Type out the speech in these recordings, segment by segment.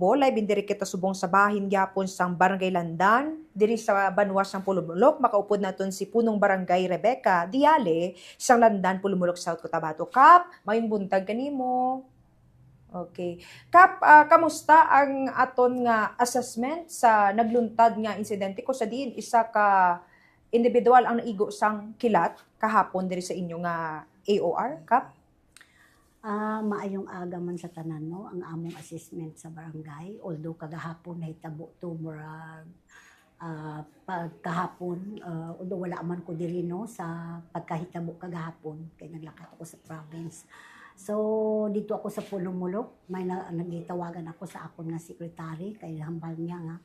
Bombo, live kita subong sa bahin gyapon sang Barangay Landan, diri sa Banwas sang Pulumulok, makaupod naton si punong Barangay Rebecca Diale, sang Landan Pulumulok South Cotabato. Kap, mayong buntag kanimo. Okay. Kap, ah, kamusta ang aton nga assessment sa nagluntad nga insidente ko sa diin isa ka individual ang naigo sang kilat kahapon diri sa inyo nga AOR, Kap? Ah, maayong aga man sa tanan no ang among assessment sa barangay although kagahapon nahitabo to murag ah pagkahapon ah, although wala man ko diri no sa pagkahitabo kagahapon kay naglakat ako sa province so dito ako sa Pulumulok may na, nagitawagan ako sa akon nga secretary kay hambal niya nga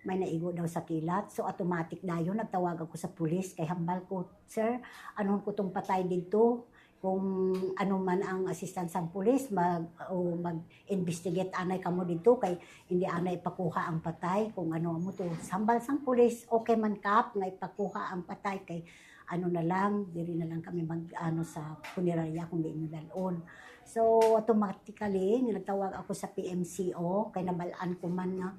may naigo daw sa kilat. So automatic dayon nagtawag ako sa pulis kay hambal ko, sir, anon ko tong patay dito? Kung ano man ang assistant sa pulis mag o mag-investigate anay kamo dito kay hindi anay ipakuha ang patay kung ano mo to sambal sang pulis okay man kap nga ipakuha ang patay kay ano na lang diri na lang kami mag ano sa punerarya kung di dalon so automatically nagtawag ako sa PMCO kay nabalaan ko man nga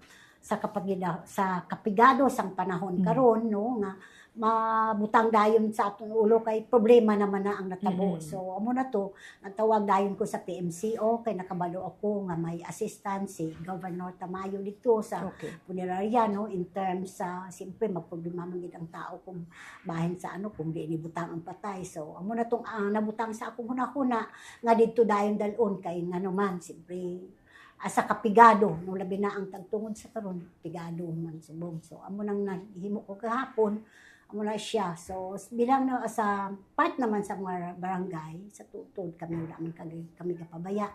sa kapagida sa kapigado sang panahon Mm. karon no nga mabutang dayon sa atong ulo kay problema naman na ang natabo. Mm. So amo na to, nagtawag dayon ko sa PMCO kay nakabalo ako nga may assistant si Governor Tamayo dito sa Okay. punerarya no in terms sa siyempre magproblema man gid ang tao kung bahin sa ano kung di ni butang ang patay. So amo na tong ang nabutang sa akong hunahuna nga didto dayon dalon kay ngano man siyempre asa kapigado no labi na ang tagtungod sa karon pigado man subong so amo nang nahimo ko kahapon amo na siya. So bilang na sa part naman sa mga barangay sa tutod kami wala man kami kami kapabaya.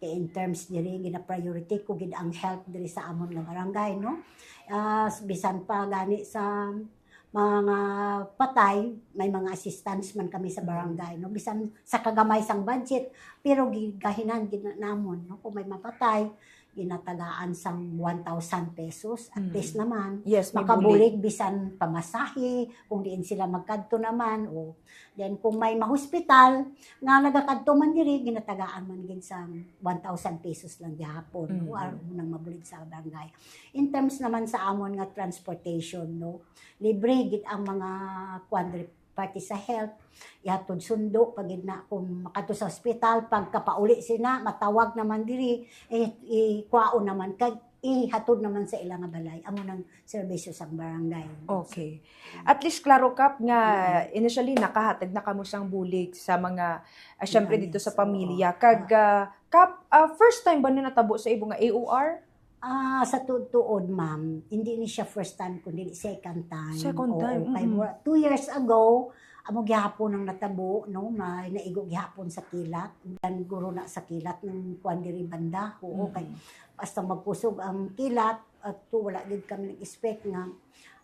Kay in terms diri gina priority ko gid ang health diri sa amon nga barangay no? Ah, bisan pa gani sa mga patay may mga assistants man kami sa barangay no? Bisan sa kagamay sang budget pero gigahinan gid na namon no? Kung may mapatay ginatagaan sang 1,000 pesos at Mm. least naman Yes, makabulig bisan pamasahe kung diin sila magkadto naman o then kung may mahospital nga nagakadto man diri ginatagaan man gid sa 1,000 pesos lang gihapon Mm. mo nang mabulig sa barangay in terms naman sa amon nga transportation no libre gid ang mga quadri party sa health ihatod sundo pagid na kung makadto sa ospital pagkapauli sina matawag naman diri eh ikwaon naman kag ihatod naman sa ilang balay amo nang serbisyo sa barangay Okay. At least klaro kap nga initially nakahatag na kamo sang bulig sa mga uh, syempre dito sa pamilya. Kag ah, kap ah, first time ba ni natabo sa ibo nga AOR? Ah, sa tuod ma'am, hindi ni siya first time kundi second time. Second Oo, time, kay mm. mura- two years ago, amo gihapon ang natabo, no, may naigo gihapon sa kilat. Dan guro na sa kilat ng kuan diri banda. Oo, kay basta magkusog ang kilat at to wala gid kami nag-expect nga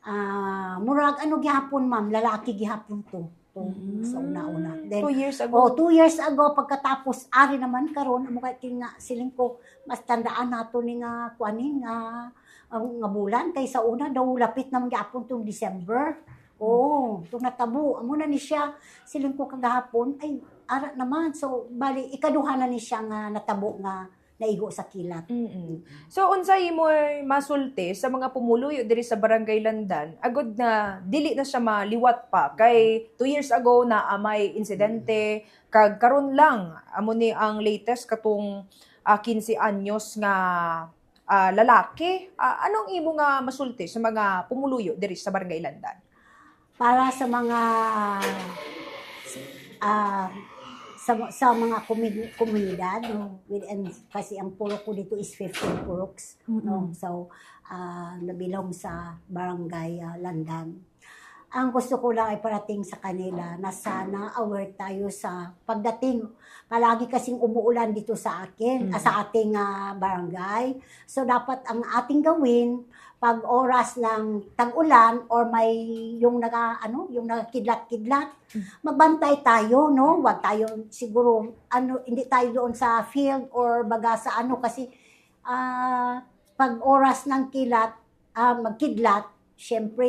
ah murag ano gihapon ma'am, lalaki gihapon to. To sa una-una. Then Two years ago. Oh, two years ago pagkatapos ari naman karon amo kay nga siling ko mas tandaan nato ni nga kuanin nga ang nga bulan kay sa una daw lapit na gyapon tong December. Oh, tung natabo amo na ni siya siling ko kagahapon ay ara naman so bali ikaduha na ni siya nga natabo nga naigo sa kilat. Mm-mm. So unsay mo masulti sa mga pumuluyo diri sa Barangay Landan agod na dili na siya maliwat pa kay two years ago na ah, may insidente kag karon lang amo ni ang latest katong ah, 15 anyos nga ah, lalaki Ah, anong imo nga masulti sa mga pumuluyo diri sa Barangay Landan para sa mga ah sa, sa mga komi- komunidad no? Within kasi ang purok ko dito is 15 puroks no? So ah nabilong sa barangay ah, Landan ang gusto ko lang ay parating sa kanila na sana aware tayo sa pagdating. Palagi kasing umuulan dito sa akin Mm. ah, sa ating ah, barangay. So dapat ang ating gawin pag oras ng tag-ulan or may yung naka ano yung nakakidlat-kidlat magbantay tayo no? Wag tayo siguro ano hindi tayo doon sa field or baga sa ano kasi ah pag oras ng kilat ah magkidlat syempre,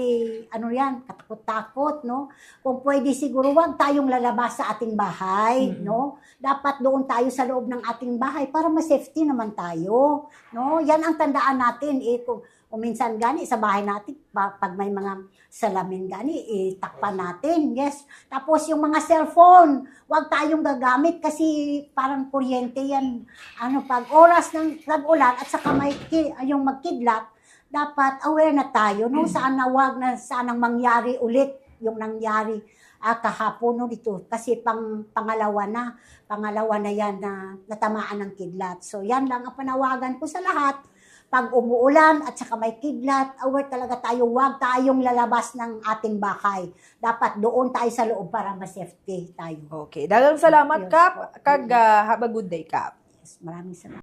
ano yan, katakot-takot, no? Kung pwede siguro, wag tayong lalabas sa ating bahay, Mm-mm. no? Dapat doon tayo sa loob ng ating bahay para ma-safety naman tayo, no? Yan ang tandaan natin, eh, kung, kung minsan gani sa bahay natin, pa- pag may mga salamin gani, eh, takpan natin, yes. Tapos yung mga cellphone, wag tayong gagamit kasi parang kuryente yan. Ano, pag oras ng tag-ulan at saka may yung magkidlat, dapat aware na tayo no saan na wag na saan ang mangyari ulit yung nangyari ah, kahapon no dito kasi pang pangalawa na pangalawa na yan na natamaan ng kidlat. So yan lang ang panawagan ko sa lahat. Pag umuulan at saka may kidlat aware talaga tayo wag tayong lalabas ng ating bahay. Dapat doon tayo sa loob para ma-safety tayo. Okay. Daghang salamat, Kap. Kag ah, have a good day, Kap. yes, maraming salamat